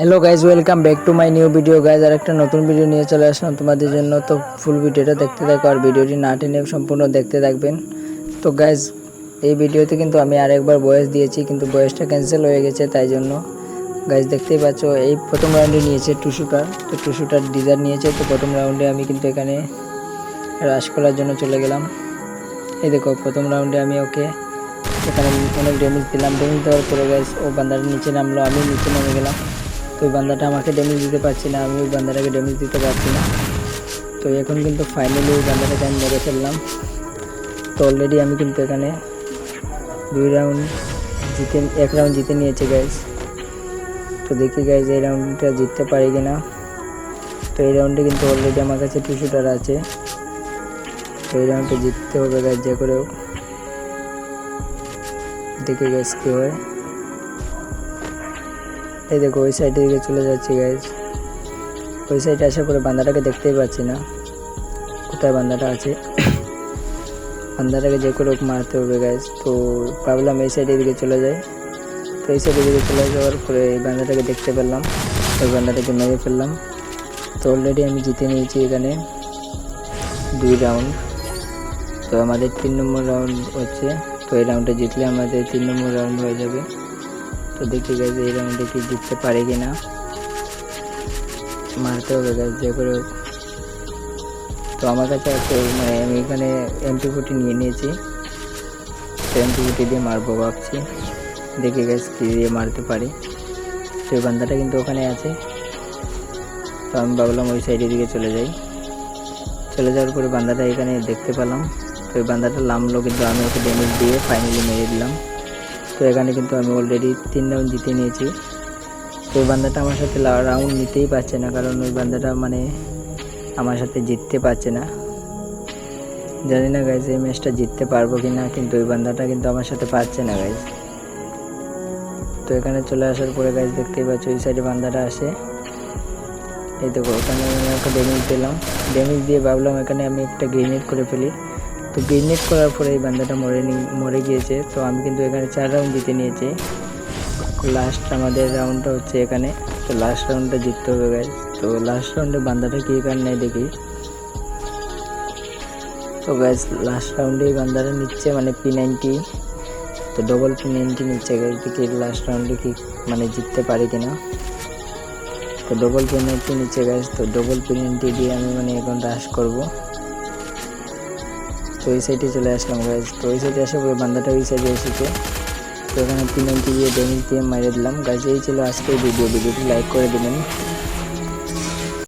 Hello guys welcome back to my new video guys আর একটা নতুন video নিয়ে চলে আসলাম তোমাদের জন্য। তো ফুল ভিডিওটা দেখতে থাকো আর ভিডিওটি না টেনে সম্পূর্ণ দেখতে থাকবেন। তো গাইজ এই ভিডিওতে কিন্তু আমি আরেকবার বয়স দিয়েছি, কিন্তু বয়সটা ক্যান্সেল হয়ে গেছে, তাই জন্য। গাইজ দেখতেই পাচ্ছ, এই প্রথম রাউন্ডে নিয়েছে টু শুটার তো টু শুটার ডিজার নিয়েছে, তো প্রথম রাউন্ডে আমি কিন্তু এখানে রাশ করার জন্য চলে গেলাম। এই দেখো, প্রথম রাউন্ডে আমি ওকে এখানে অনেক ড্যামেজ দিলাম। ড্যামেজ দেওয়ার পরে গাইজ ও বান্দার নিচে নামলো, আমি নিচে নেমে গেলাম। তো ওই বান্দাটা আমাকে ড্যামেজ দিতে পারছি না, আমি ওই বান্দাটাকে ড্যামেজ দিতে পারছি না। তো এখন কিন্তু ফাইনালি ওই বান্দাটাকে আমি মেরে ফেললাম। তো অলরেডি আমি কিন্তু এখানে দুই রাউন্ড জিতে, এক রাউন্ড জিতে নিয়েছি গাইজ তো দেখি গাইজ এই রাউন্ডটা জিততে পারি কি না তো এই রাউন্ডে কিন্তু অলরেডি আমার কাছে টু শুটার আছে। তো এই রাউন্ডটা জিততে হবে গাইজ যে করেও। দেখি গাইজ কী হয়। এই দেখো, ওই সাইডের দিকে চলে যাচ্ছি গাইজ ওই সাইডে আসার পরে বান্দাটাকে দেখতেই পাচ্ছি না। কোথায় বান্দাটা আছে? বান্দাটাকে যে করে মারতে হবে গাইজ তো ভাবলাম এই সাইডের দিকে চলে যায় তো এই সাইডের দিকে চলে যাওয়ার পরে এই বান্দাটাকে দেখতে পেলাম। ওই বান্দাটাকে মেরে ফেললাম। তো অলরেডি আমি জিতে নিয়েছি এখানে দুই রাউন্ড তো আমাদের তিন নম্বর রাউন্ড হচ্ছে। তো এই রাউন্ডটা জিতলে আমাদের তিন নম্বর রাউন্ড হয়ে যাবে। তো দেখি গাইজ এই রাউন্ডে কি জিততে পারে কি না মারতে হবে গাইজ যে করে। তো আমার কাছে আছে মানে আমি এখানে এমপি ফুটি নিয়ে নিয়েছি। তো এমপি ফুটি দিয়ে মারবো ভাবছি। দেখি গাইজ কি দিয়ে মারতে পারি। তো এই বান্দাটা কিন্তু ওখানে আছে। তো আমি ভাবলাম ওই সাইডের দিকে চলে যাই। চলে যাওয়ার পরে বান্দাটা এখানে দেখতে পেলাম। তো ওই বান্দাটা নামলো কিন্তু আমি ওকে ড্যামেজ দিয়ে ফাইনালি মেরে দিলাম। তো এখানে কিন্তু আমি অলরেডি তিন রাউন্ড জিতে নিয়েছি। তো ওই বান্দাটা আমার সাথে রাউন্ড নিতেই পারছে না, কারণ ওই বান্দাটা মানে আমার সাথে জিততে পারছে না। জানি না গাইজ এই ম্যাচটা জিততে পারব কি না কিন্তু ওই বান্দাটা কিন্তু আমার সাথে পারছে না গাইজ তো এখানে চলে আসার পরে গাইজ দেখতেই পাচ্ছ ওই সাইডে বান্দাটা আসে। এই দেখো, ওখানে আমি একটা ড্যামেজ দিলাম। ড্যামেজ দিয়ে ভাবলাম এখানে আমি একটা গ্রেনেড করে ফেলি। তো গ্রেনেড করার পরে এই বান্দাটা মরে মরে গিয়েছে। তো আমি কিন্তু এখানে চার রাউন্ড জিতে নিয়েছি। লাস্ট আমাদের রাউন্ডটা হচ্ছে এখানে। তো লাস্ট রাউন্ডটা জিততে হবে গাইজ তো লাস্ট রাউন্ডে বান্দাটা কী নেই দেখি। তো গাইজ লাস্ট রাউন্ডে বান্দাটা নিচ্ছে মানে পি নাইনটি তো ডবল পি নাইনটি নিচ্ছে গাইজ দেখি লাস্ট রাউন্ডে কি মানে জিততে পারি কিনা। তো ডবল পি নাইনটি নিচ্ছে গাইজ তো ডবল পি নাইনটি দিয়ে আমি মানে এখন রাশ করব। তো ওই সাইডে চলে আসলাম গাইজ তো ওই সাইডে আসার পরে বান্দাটা ওই সাইডে এসেছে। তো এখানে তিন ইঞ্চি দিয়ে ড্যামেজ দিয়ে মারিয়ে দিলাম। গাইজ এই ছিল আজকের ভিডিও ভিডিওটি লাইক করে দেবেন।